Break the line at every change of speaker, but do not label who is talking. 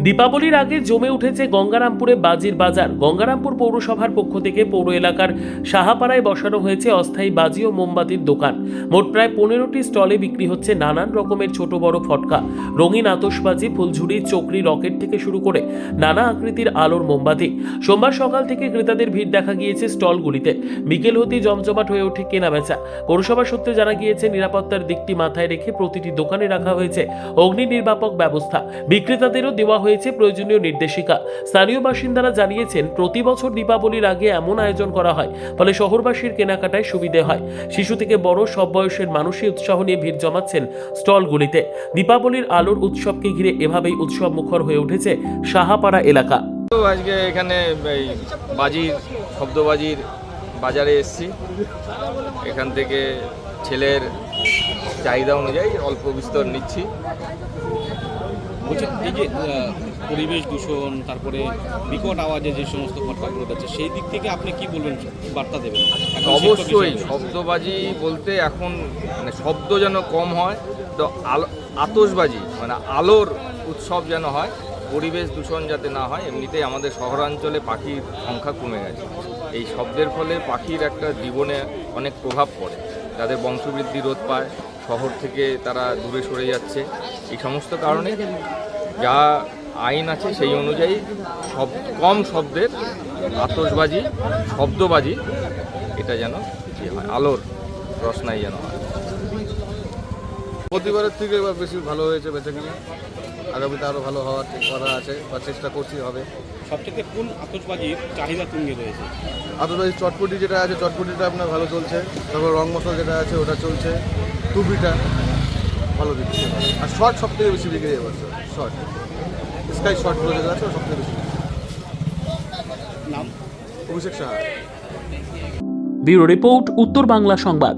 দীপাবলির আগে জমে উঠেছে গঙ্গারামপুরে বাজির বাজার। গঙ্গারামপুর পৌরসভার পক্ষ থেকে পৌর এলাকার সাহাপাড়ায় বসানো হয়েছে অস্থায়ী বাজি ও মোমবাতির দোকান। মোট প্রায় পনেরোটি স্টলে বিক্রি হচ্ছে নানান রকমের ছোট বড় ফটকা। রঙিন আতসবাজি ফুলঝুরি, চকরি, রকেট থেকে শুরু করে নানা আকৃতির আলোর মোমবাতি। সোমবার সকাল থেকে ক্রেতাদের ভিড় দেখা গিয়েছে স্টলগুলিতে। বিকেল হতেই জমজমাট হয়ে ওঠে কেনাবেচা। পৌরসভা সূত্রে জানা গিয়েছে, নিরাপত্তার দিকটি মাথায় রেখে প্রতিটি দোকানে রাখা হয়েছে অগ্নি নির্বাপক ব্যবস্থা। বিক্রেতাদেরও দেওয়া হয়েছে প্রয়োজনীয় নির্দেশিকা। স্থানীয় বাসিন্দারা জানিয়েছেন, প্রতি বছর দীপাবলির আগে এমন আয়োজন করা হয়, ফলে শহরবাসীর কেনাকাটায় সুবিধে হয়। শিশু থেকে বড় সব বয়সের মানুষই উৎসাহ নিয়ে ভিড় জমাচ্ছেন স্টলগুলিতে। দীপাবলির আলোর উৎসবকে ঘিরে এভাবেই উৎসব মুখর হয়ে উঠেছে সাহাপাড়া এলাকা।
তো আজকে এখানে এই বাজির, শব্দবাজির বাজারে এসেছি। এখান থেকে ছেলের চাহিদা অনুযায়ী অল্প বিস্তর নিচ্ছি।
বলছি এই যে পরিবেশ দূষণ তারপরে বিকট আওয়াজে যে সমস্ত ঘটনাগুলো আছে সেই দিক থেকে আপনি কি বলবেন বার্তা দেবেন?
অবশ্যই শব্দবাজি বলতে এখন মানে শব্দ যেন কম হয় তো আলো আতসবাজি মানে আলোর উৎসব যেন হয় পরিবেশ দূষণ যাতে না হয় এমনিতেই আমাদের শহরাঞ্চলে পাখির সংখ্যা কমে গেছে। এই শব্দের ফলে পাখির একটা জীবনে অনেক প্রভাব পড়ে। তাদের বংশবৃদ্ধি রোধ পায়, শহর থেকে তারা দূরে সরে যাচ্ছে। এই সমস্ত কারণে যা আইন আছে সেই অনুযায়ী সব কম শব্দের আতসবাজি শব্দবাজি, এটা যেন হয়, আলোর রসনাই যেন হয়।
প্রতিবারের থেকে এবার বেশি ভালো হয়েছে বেঁচে কিনা। আগামীতে আরও ভালো হওয়ার ঠিক করা আছে বা চেষ্টা করছি হবে।
সবথেকে কোন আতশবাজির চাহিদা তুঙ্গে রয়েছে?
আতসবাজি চটপটি যেটা আছে চটপটিটা আপনার ভালো চলছে। তারপর রং মশলা যেটা আছে ওটা চলছে। টুপিটা ভালো দিচ্ছে আর শর্ট সব থেকে বেশি বিক্রি এবছর শর্ট স্কাই শর্টগুলো যেটা আছে সব থেকে বেশি
নাম?
অভিষেক সাহা।
ব্যুরো রিপোর্ট উত্তর বাংলা সংবাদ।